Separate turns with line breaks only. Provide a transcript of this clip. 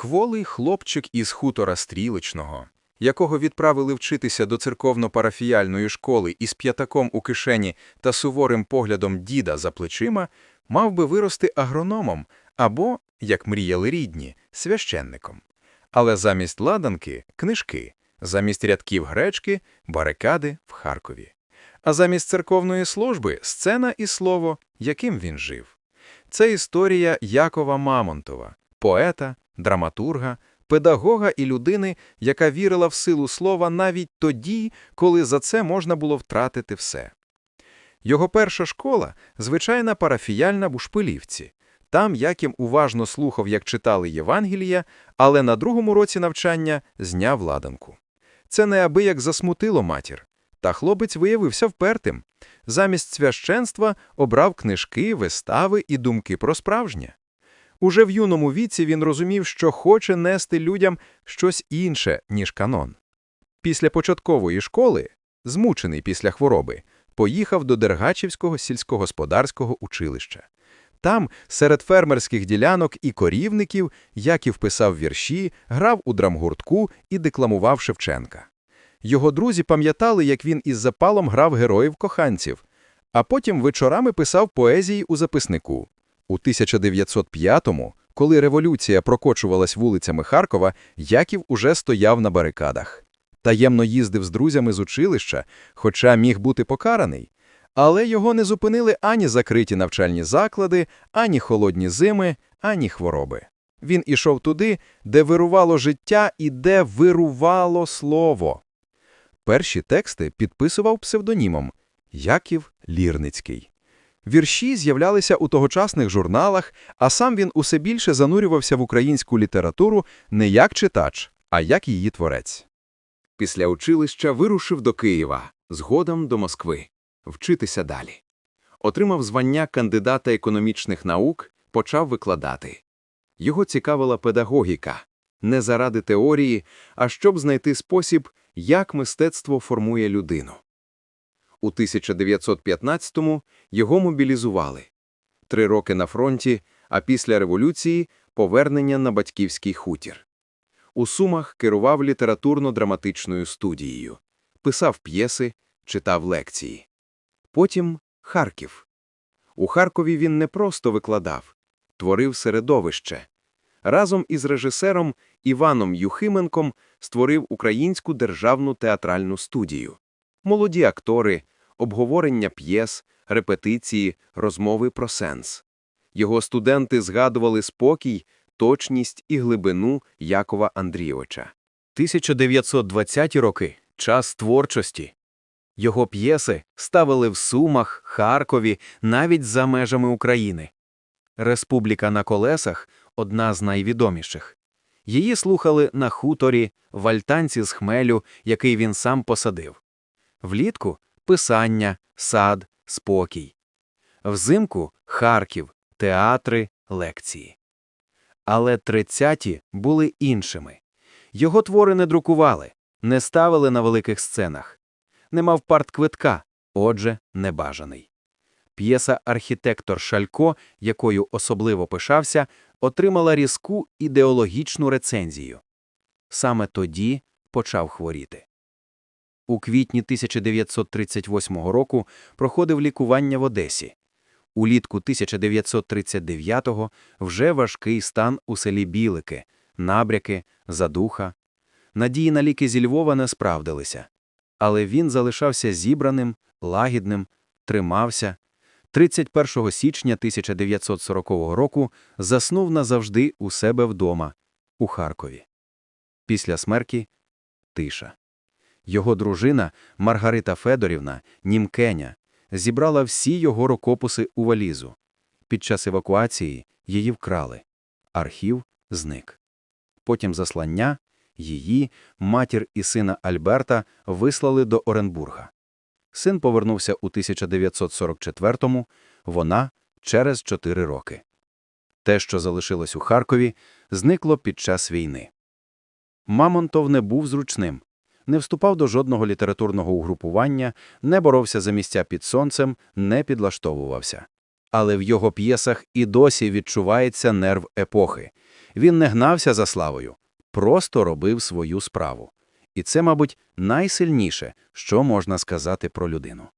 Кволий хлопчик із хутора Стріличного, якого відправили вчитися до церковно-парафіяльної школи із п'ятаком у кишені та суворим поглядом діда за плечима, мав би вирости агрономом або, як мріяли рідні, священником. Але замість ладанки – книжки, замість рядків гречки – барикади в Харкові. А замість церковної служби – сцена і слово, яким він жив. Це історія Якова Мамонтова, поета, драматурга, педагога і людини, яка вірила в силу слова навіть тоді, коли за це можна було втратити все. Його перша школа – звичайна парафіяльна в Шпилівці. Там Яким уважно слухав, як читали Євангелія, але на другому році навчання зняв ладанку. Це неабияк засмутило матір. Та хлопець виявився впертим. Замість священства обрав книжки, вистави і думки про справжнє. Уже в юному віці він розумів, що хоче нести людям щось інше, ніж канон. Після початкової школи, змучений після хвороби, поїхав до Дергачівського сільськогосподарського училища. Там, серед фермерських ділянок і корівників, Яків писав вірші, грав у драмгуртку і декламував Шевченка. Його друзі пам'ятали, як він із запалом грав героїв-коханців, а потім вечорами писав поезії у записнику. У 1905-му, коли революція прокочувалась вулицями Харкова, Яків уже стояв на барикадах. Таємно їздив з друзями з училища, хоча міг бути покараний. Але його не зупинили ані закриті навчальні заклади, ані холодні зими, ані хвороби. Він ішов туди, де вирувало життя і де вирувало слово. Перші тексти підписував псевдонімом Яків Лірницький. Вірші з'являлися у тогочасних журналах, а сам він усе більше занурювався в українську літературу не як читач, а як її творець. Після училища вирушив до Києва, згодом до Москви, вчитися далі. Отримав звання кандидата економічних наук, почав викладати. Його цікавила педагогіка. Не заради теорії, а щоб знайти спосіб, як мистецтво формує людину. У 1915-му його мобілізували. Три роки на фронті, а після революції – повернення на батьківський хутір. У Сумах керував літературно-драматичною студією, писав п'єси, читав лекції. Потім – Харків. У Харкові він не просто викладав, творив середовище. Разом із режисером Іваном Юхименком створив Українську державну театральну студію. Молоді актори, обговорення п'єс, репетиції, розмови про сенс. Його студенти згадували спокій, точність і глибину Якова Андрійовича. 1920-ті роки – час творчості. Його п'єси ставили в Сумах, Харкові, навіть за межами України. Республіка на колесах – одна з найвідоміших. Її слухали на хуторі, в альтанці з хмелю, який він сам посадив. Влітку – писання, сад, спокій. Взимку – Харків, театри, лекції. Але тридцяті були іншими. Його твори не друкували, не ставили на великих сценах. Не мав партквитка, отже, небажаний. П'єса «Архітектор Шалько», якою особливо пишався, отримала різку ідеологічну рецензію. Саме тоді почав хворіти. У квітні 1938 року проходив лікування в Одесі. Улітку 1939-го вже важкий стан у селі Білики, набряки, задуха. Надії на ліки зі Львова не справдилися. Але він залишався зібраним, лагідним, тримався. 31 січня 1940 року заснув назавжди у себе вдома, у Харкові. Після смерті – тиша. Його дружина Маргарита Федорівна, німкеня, зібрала всі його рукописи у валізу. Під час евакуації її вкрали. Архів зник. Потім заслання її, матір і сина Альберта вислали до Оренбурга. Син повернувся у 1944-му, вона – через чотири роки. Те, що залишилось у Харкові, зникло під час війни. Мамонтов не був зручним, не вступав до жодного літературного угрупування, не боровся за місця під сонцем, не підлаштовувався.
Але в його п'єсах і досі відчувається нерв епохи. Він не гнався за славою, просто робив свою справу. І це, мабуть, найсильніше, що можна сказати про людину.